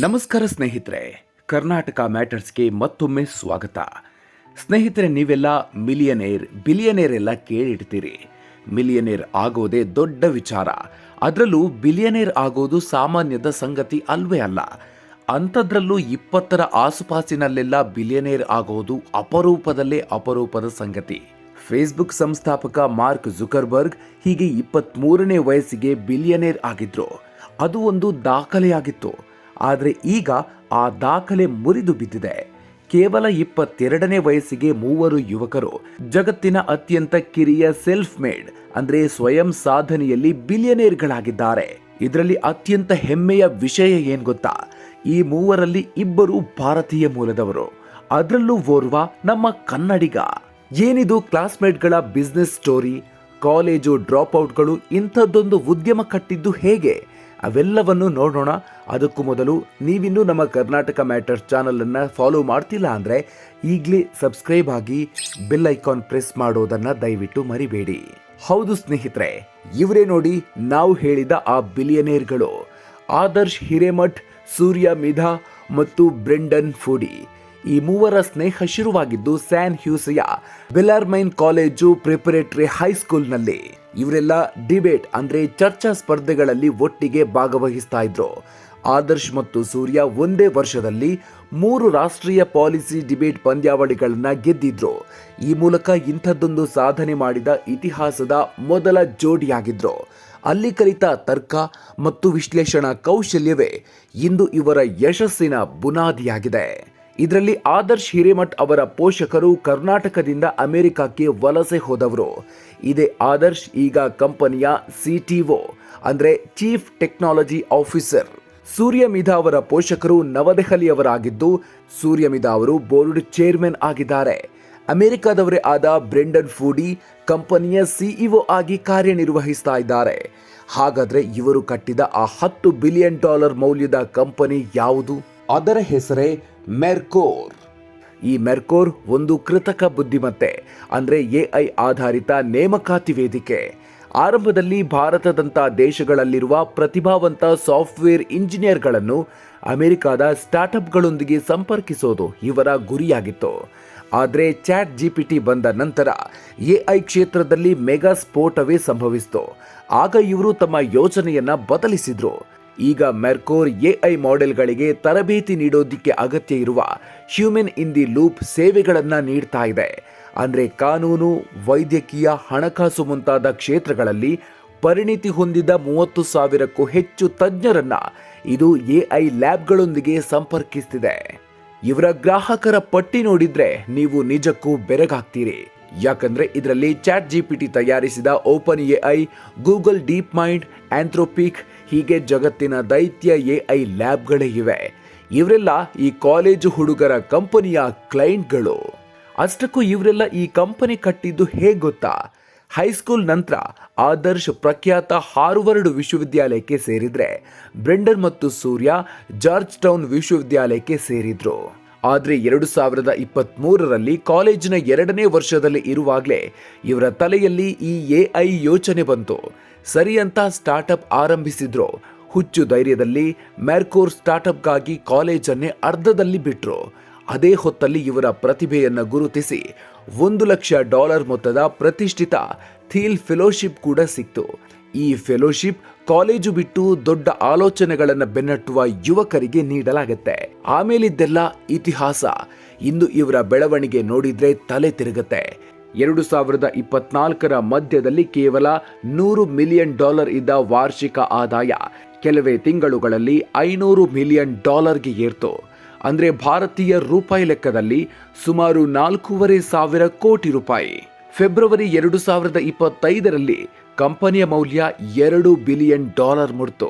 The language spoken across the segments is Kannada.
ನಮಸ್ಕಾರ ಸ್ನೇಹಿತರೆ, ಕರ್ನಾಟಕ ಮ್ಯಾಟರ್ಸ್ಗೆ ಮತ್ತೊಮ್ಮೆ ಸ್ವಾಗತ. ಸ್ನೇಹಿತರೆ, ನೀವೆಲ್ಲ ಮಿಲಿಯನೇರ್ ಬಿಲಿಯನೇರ್ ಎಲ್ಲ ಕೇಳಿಡ್ತೀರಿ. ಮಿಲಿಯನೇರ್ ಆಗೋದೇ ದೊಡ್ಡ ವಿಚಾರ. ಅದರಲ್ಲೂ ಬಿಲಿಯನೇರ್ ಆಗೋದು ಸಾಮಾನ್ಯದ ಸಂಗತಿ ಅಲ್ವೇ ಅಲ್ಲ. ಅಂಥದ್ರಲ್ಲೂ ಇಪ್ಪತ್ತರ ಆಸುಪಾಸಿನಲ್ಲೆಲ್ಲ ಬಿಲಿಯನೇರ್ ಆಗೋದು ಅಪರೂಪದಲ್ಲೇ ಅಪರೂಪದ ಸಂಗತಿ. ಫೇಸ್ಬುಕ್ ಸಂಸ್ಥಾಪಕ ಮಾರ್ಕ್ ಜುಕರ್ಬರ್ಗ್ ಹೀಗೆ ಇಪ್ಪತ್ಮೂರನೇ ವಯಸ್ಸಿಗೆ ಬಿಲಿಯನೇರ್ ಆಗಿದ್ರು. ಅದು ಒಂದು ದಾಖಲೆಯಾಗಿತ್ತು. ಆದರೆ ಈಗ ಆ ದಾಖಲೆ ಮುರಿದು ಬಿದ್ದಿದೆ. ಕೇವಲ ಇಪ್ಪತ್ತೆರಡನೇ ವಯಸ್ಸಿಗೆ ಮೂವರು ಯುವಕರು, ಜಗತ್ತಿನ ಅತ್ಯಂತ ಕಿರಿಯ ಸೆಲ್ಫ್ ಮೇಡ್ ಅಂದ್ರೆ ಸ್ವಯಂ ಸಾಧನೆಯಲ್ಲಿ ಬಿಲಿಯನೇರ್ಗಳಾಗಿದ್ದಾರೆ ಇದರಲ್ಲಿ ಅತ್ಯಂತ ಹೆಮ್ಮೆಯ ವಿಷಯ ಏನ್ ಗೊತ್ತಾ? ಈ ಮೂವರಲ್ಲಿ ಇಬ್ಬರು ಭಾರತೀಯ ಮೂಲದವರು. ಅದರಲ್ಲೂ ಓರ್ವ ನಮ್ಮ ಕನ್ನಡಿಗ. ಏನಿದು ಕ್ಲಾಸ್ಮೇಟ್ಗಳ ಬಿಸ್ನೆಸ್ ಸ್ಟೋರಿ ಕಾಲೇಜು ಡ್ರಾಪ್ ಔಟ್ಗಳು ಇಂಥದ್ದೊಂದು ಉದ್ಯಮ ಕಟ್ಟಿದ್ದು ಹೇಗೆ? ಅವೆಲ್ಲವನ್ನು ನೋಡೋಣ. ಅದಕ್ಕೂ ಮೊದಲು ನೀವಿನ್ನೂ ನಮ್ಮ ಕರ್ನಾಟಕ ಮ್ಯಾಟರ್ಸ್ ಚಾನಲನ್ನು ಫಾಲೋ ಮಾಡ್ತಿಲ್ಲ ಅಂದರೆ ಈಗಲೇ ಸಬ್ಸ್ಕ್ರೈಬ್ ಆಗಿ ಬೆಲ್ ಐಕಾನ್ ಪ್ರೆಸ್ ಮಾಡೋದನ್ನು ದಯವಿಟ್ಟು ಮರಿಬೇಡಿ. ಹೌದು ಸ್ನೇಹಿತರೆ, ಇವರೇ ನೋಡಿ ನಾವು ಹೇಳಿದ ಆ ಬಿಲಿಯನೇರ್ಗಳು. ಆದರ್ಶ್ ಹಿರೇಮಠ್, ಸೂರ್ಯ ಮಿಧಾ ಮತ್ತು ಬ್ರೆಂಡನ್ ಫುಡಿ. ಈ ಮೂವರ ಸ್ನೇಹ ಶುರುವಾಗಿದ್ದು ಸ್ಯಾನ್ ಹ್ಯೂಸಿಯ ಬೆಲಾರ್ಮೈನ್ ಕಾಲೇಜು ಪ್ರಿಪರೇಟರಿ ಹೈಸ್ಕೂಲ್ನಲ್ಲಿ. ಇವರೆಲ್ಲ ಡಿಬೇಟ್ ಅಂದ್ರೆ ಚರ್ಚಾ ಸ್ಪರ್ಧೆಗಳಲ್ಲಿ ಒಟ್ಟಿಗೆ ಭಾಗವಹಿಸ್ತಾ ಇದ್ರು. ಆದರ್ಶ್ ಮತ್ತು ಸೂರ್ಯ ಒಂದೇ ವರ್ಷದಲ್ಲಿ ಮೂರು ರಾಷ್ಟ್ರೀಯ ಪಾಲಿಸಿ ಡಿಬೇಟ್ ಪಂದ್ಯಾವಳಿಗಳನ್ನ ಗೆದ್ದಿದ್ರು. ಈ ಮೂಲಕ ಇಂಥದ್ದೊಂದು ಸಾಧನೆ ಮಾಡಿದ ಇತಿಹಾಸದ ಮೊದಲ ಜೋಡಿಯಾಗಿದ್ರು. ಅಲ್ಲಿ ಕಲಿತ ತರ್ಕ ಮತ್ತು ವಿಶ್ಲೇಷಣಾ ಕೌಶಲ್ಯವೇ ಇಂದು ಇವರ ಯಶಸ್ಸಿನ ಬುನಾದಿಯಾಗಿದೆ. ಇದರಲ್ಲಿ ಆದರ್ಶ್ ಹಿರೇಮಠ್ ಅವರ ಪೋಷಕರು ಕರ್ನಾಟಕದಿಂದ ಅಮೆರಿಕಕ್ಕೆ ವಲಸೆ ಹೋದವರು. ಇದೇ ಆದರ್ಶ್ ಈಗ ಕಂಪನಿಯ ಸಿಟಿಒ, ಅಂದರೆ chief technology officer. Surya Midha ಅವರ ಪೋಷಕರು ನವದೆಹಲಿಯವರಾಗಿದ್ದು, ಸೂರ್ಯ ಮಿಧಾ ಅವರು ಬೋರ್ಡ್ ಚೇರ್ಮನ್ ಆಗಿದ್ದಾರೆ. ಅಮೆರಿಕದವರೇ ಆದ ಬ್ರೆಂಡನ್ ಫೂಡಿ ಕಂಪನಿಯ ಸಿಇಒ ಆಗಿ ಕಾರ್ಯನಿರ್ವಹಿಸ್ತಾ ಇದ್ದಾರೆ. ಹಾಗಾದರೆ ಇವರು ಕಟ್ಟಿದ ಆ ಹತ್ತು ಬಿಲಿಯನ್ ಡಾಲರ್ ಮೌಲ್ಯದ ಕಂಪನಿ ಯಾವುದು? ಅದರ ಹೆಸರೇ ಮೆರ್ಕೋರ್ ಈ ಮೆರ್ಕೋರ್ ಒಂದು ಕೃತಕ ಬುದ್ಧಿಮತ್ತೆ, ಅಂದ್ರೆ ಎಐ ಆಧಾರಿತ ನೇಮಕಾತಿ ವೇದಿಕೆ. ಆರಂಭದಲ್ಲಿ ಭಾರತದಂಥ ದೇಶಗಳಲ್ಲಿರುವ ಪ್ರತಿಭಾವಂತ ಸಾಫ್ಟ್ವೇರ್ ಇಂಜಿನಿಯರ್ಗಳನ್ನು ಅಮೆರಿಕಾದ ಸ್ಟಾರ್ಟ್ಅಪ್ಗಳೊಂದಿಗೆ ಸಂಪರ್ಕಿಸೋದು ಇವರ ಗುರಿಯಾಗಿತ್ತು. ಆದರೆ ಚಾಟ್ ಜಿಪಿಟಿ ಬಂದ ನಂತರ ಎಐ ಕ್ಷೇತ್ರದಲ್ಲಿ ಮೆಗಾ ಸ್ಫೋಟವೇ ಸಂಭವಿಸಿತು. ಆಗ ಇವರು ತಮ್ಮ ಯೋಜನೆಯನ್ನ ಬದಲಿಸಿದ್ರು. ಈಗ ಮೆರ್ಕೋರ್ ಎಐ ಮಾಡೆಲ್ಗಳಿಗೆ ತರಬೇತಿ ನೀಡೋದಿಕ್ಕೆ ಅಗತ್ಯ ಇರುವ ಹ್ಯೂಮನ್ ಇನ್ ದಿ ಲೂಪ್ ಸೇವೆಗಳನ್ನು ನೀಡ್ತಾ ಇದೆ. ಅಂದರೆ ಕಾನೂನು, ವೈದ್ಯಕೀಯ, ಹಣಕಾಸು ಮುಂತಾದ ಕ್ಷೇತ್ರಗಳಲ್ಲಿ ಪರಿಣಿತಿ ಹೊಂದಿದ ಮೂವತ್ತು ಸಾವಿರಕ್ಕೂ ಹೆಚ್ಚು ತಜ್ಞರನ್ನ ಇದು ಎಐ ಲ್ಯಾಬ್ಗಳೊಂದಿಗೆ ಸಂಪರ್ಕಿಸ್ತಿದೆ. ಇವರ ಗ್ರಾಹಕರ ಪಟ್ಟಿ ನೋಡಿದ್ರೆ ನೀವು ನಿಜಕ್ಕೂ ಬೆರಗಾಗ್ತೀರಿ. ಯಾಕಂದ್ರೆ ಇದರಲ್ಲಿ ಚಾಟ್ ಟಿ ತಯಾರಿಸಿದ OpenAI Google DeepMind Anthropic ಹೀಗೆ ಜಗತ್ತಿನ ದೈತ್ಯ ಎ ಐ ಲ್ಯಾಬ್ಗಳೇ ಇವೆ. ಇವರೆಲ್ಲ ಈ ಕಾಲೇಜು ಹುಡುಗರ ಕಂಪನಿಯ ಕ್ಲೈಂಟ್ಗಳು. ಅಷ್ಟಕ್ಕೂ ಇವರೆಲ್ಲ ಈ ಕಂಪನಿ ಕಟ್ಟಿದ್ದು ಹೇಗೆ ಗೊತ್ತಾ? ಹೈಸ್ಕೂಲ್ ನಂತರ ಆದರ್ಶ್ ಪ್ರಖ್ಯಾತ ಹಾರ್ವರ್ಡ್ ವಿಶ್ವವಿದ್ಯಾಲಯಕ್ಕೆ ಸೇರಿದ್ರೆ, ಬ್ರೆಂಡರ್ ಮತ್ತು ಸೂರ್ಯ ಜಾರ್ಜ್ ಟೌನ್ ವಿಶ್ವವಿದ್ಯಾಲಯಕ್ಕೆ ಸೇರಿದ್ರು. ಆದರೆ ಎರಡು ಸಾವಿರದ ಇಪ್ಪತ್ತ್ ಮೂರರಲ್ಲಿ ಕಾಲೇಜಿನ ಎರಡನೇ ವರ್ಷದಲ್ಲಿ ಇರುವಾಗಲೇ ಇವರ ತಲೆಯಲ್ಲಿ ಈ ಎಐ ಯೋಚನೆ ಬಂತು. ಸರಿ ಅಂತ ಸ್ಟಾರ್ಟ್ಅಪ್ ಆರಂಭಿಸಿದ್ರು. ಹುಚ್ಚು ಧೈರ್ಯದಲ್ಲಿ ಮ್ಯಾರ್ಕೋರ್ ಸ್ಟಾರ್ಟಪ್ಗಾಗಿ ಕಾಲೇಜನ್ನೇ ಅರ್ಧದಲ್ಲಿ ಬಿಟ್ರು. ಅದೇ ಹೊತ್ತಲ್ಲಿ ಇವರ ಪ್ರತಿಭೆಯನ್ನು ಗುರುತಿಸಿ ಒಂದು ಲಕ್ಷ ಡಾಲರ್ ಮೊತ್ತದ ಪ್ರತಿಷ್ಠಿತ ಥೀಲ್ ಫೆಲೋಶಿಪ್ ಕೂಡ ಸಿಕ್ತು. ಈ ಫೆಲೋಶಿಪ್ ಕಾಲೇಜು ಬಿಟ್ಟು ದೊಡ್ಡ ಆಲೋಚನೆಗಳನ್ನು ಬೆನ್ನಟ್ಟುವ ಯುವಕರಿಗೆ ನೀಡಲಾಗುತ್ತೆ. ಆಮೇಲಿದ್ದೆಲ್ಲ ಇತಿಹಾಸ. ಇಂದು ಇವರ ಬೆಳವಣಿಗೆ ನೋಡಿದ್ರೆ ತಲೆ ತಿರುಗತ್ತೆ. ಎರಡು ಸಾವಿರದ ಇಪ್ಪತ್ನಾಲ್ಕರ ಮಧ್ಯದಲ್ಲಿ ಕೇವಲ ನೂರು ಮಿಲಿಯನ್ ಡಾಲರ್ ಇದ್ದ ವಾರ್ಷಿಕ ಆದಾಯ ಕೆಲವೇ ತಿಂಗಳುಗಳಲ್ಲಿ ಐನೂರು ಮಿಲಿಯನ್ ಡಾಲರ್ಗೆ ಏರ್ತು. ಅಂದರೆ ಭಾರತೀಯ ರೂಪಾಯಿ ಲೆಕ್ಕದಲ್ಲಿ ಸುಮಾರು ನಾಲ್ಕೂವರೆ ಸಾವಿರ ಕೋಟಿ ರೂಪಾಯಿ. ಫೆಬ್ರವರಿ ಎರಡು ಸಾವಿರದ ಇಪ್ಪತ್ತೈದರಲ್ಲಿ ಕಂಪನಿಯ ಮೌಲ್ಯ ಎರಡು ಬಿಲಿಯನ್ ಡಾಲರ್ ಮುಡ್ತು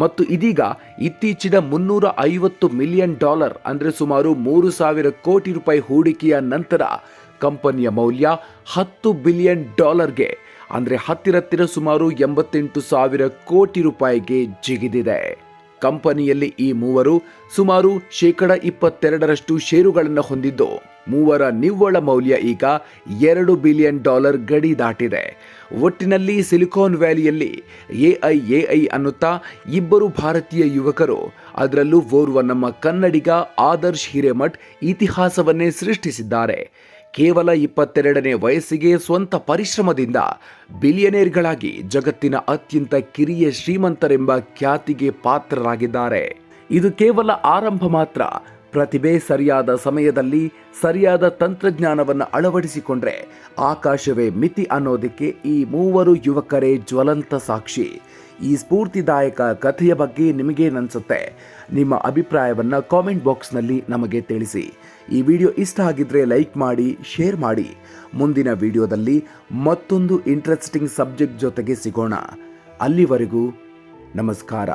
ಮತ್ತು ಇದೀಗ ಇತ್ತೀಚಿನ ಮುನ್ನೂರ ಐವತ್ತು ಮಿಲಿಯನ್ ಡಾಲರ್, ಅಂದರೆ ಸುಮಾರು ಮೂರು ಸಾವಿರ ಕೋಟಿ ರೂಪಾಯಿ ಹೂಡಿಕೆಯ ನಂತರ ಕಂಪನಿಯ ಮೌಲ್ಯ ಹತ್ತು ಬಿಲಿಯನ್ ಡಾಲರ್ಗೆ, ಅಂದರೆ ಹತ್ತಿರತ್ತಿರ ಸುಮಾರು ಎಂಬತ್ತೆಂಟು ಸಾವಿರ ಕೋಟಿ ರೂಪಾಯಿಗೆ ಜಿಗಿದಿದೆ. ಕಂಪನಿಯಲ್ಲಿ ಈ ಮೂವರು ಸುಮಾರು ಶೇಕಡ ಇಪ್ಪತ್ತೆರಡರಷ್ಟು ಷೇರುಗಳನ್ನು ಹೊಂದಿದ್ದು, ಮೂವರ ನಿವ್ವಳ ಮೌಲ್ಯ ಈಗ ಎರಡು ಬಿಲಿಯನ್ ಡಾಲರ್ ಗಡಿ ದಾಟಿದೆ. ಒಟ್ಟಿನಲ್ಲಿ ಸಿಲಿಕಾನ್ ವ್ಯಾಲಿಯಲ್ಲಿ ಎಐ ಎಐ ಅನ್ನುತ್ತಾ ಇಬ್ಬರು ಭಾರತೀಯ ಯುವಕರು, ಅದರಲ್ಲೂ ಓರ್ವ ನಮ್ಮ ಕನ್ನಡಿಗ ಆದರ್ಶ್ ಹಿರೇಮಠ್ ಇತಿಹಾಸವನ್ನೇ ಸೃಷ್ಟಿಸಿದ್ದಾರೆ. ಕೇವಲ ಇಪ್ಪತ್ತೆರಡನೇ ವಯಸ್ಸಿಗೆ ಸ್ವಂತ ಪರಿಶ್ರಮದಿಂದ ಬಿಲಿಯನೇರ್ಗಳಾಗಿ ಜಗತ್ತಿನ ಅತ್ಯಂತ ಕಿರಿಯ ಶ್ರೀಮಂತರೆಂಬ ಖ್ಯಾತಿಗೆ ಪಾತ್ರರಾಗಿದ್ದಾರೆ. ಇದು ಕೇವಲ ಆರಂಭ ಮಾತ್ರ. ಪ್ರತಿಭೆ ಸರಿಯಾದ ಸಮಯದಲ್ಲಿ ಸರಿಯಾದ ತಂತ್ರಜ್ಞಾನವನ್ನು ಅಳವಡಿಸಿಕೊಂಡ್ರೆ ಆಕಾಶವೇ ಮಿತಿ ಅನ್ನೋದಕ್ಕೆ ಈ ಮೂವರು ಯುವಕರೇ ಜ್ವಲಂತ ಸಾಕ್ಷಿ. ಈ ಸ್ಫೂರ್ತಿದಾಯಕ ಕಥೆಯ ಬಗ್ಗೆ ನಿಮಗೇನನ್ಸುತ್ತೆ ನಿಮ್ಮ ಅಭಿಪ್ರಾಯವನ್ನು ಕಾಮೆಂಟ್ ಬಾಕ್ಸ್ನಲ್ಲಿ ನಮಗೆ ತಿಳಿಸಿ. ಈ ವಿಡಿಯೋ ಇಷ್ಟ ಆಗಿದ್ರೆ ಲೈಕ್ ಮಾಡಿ, ಶೇರ್ ಮಾಡಿ. ಮುಂದಿನ ವಿಡಿಯೋದಲ್ಲಿ ಮತ್ತೊಂದು ಇಂಟ್ರೆಸ್ಟಿಂಗ್ ಸಬ್ಜೆಕ್ಟ್ ಜೊತೆಗೆ ಸಿಗೋಣ. ಅಲ್ಲಿವರೆಗೂ ನಮಸ್ಕಾರ.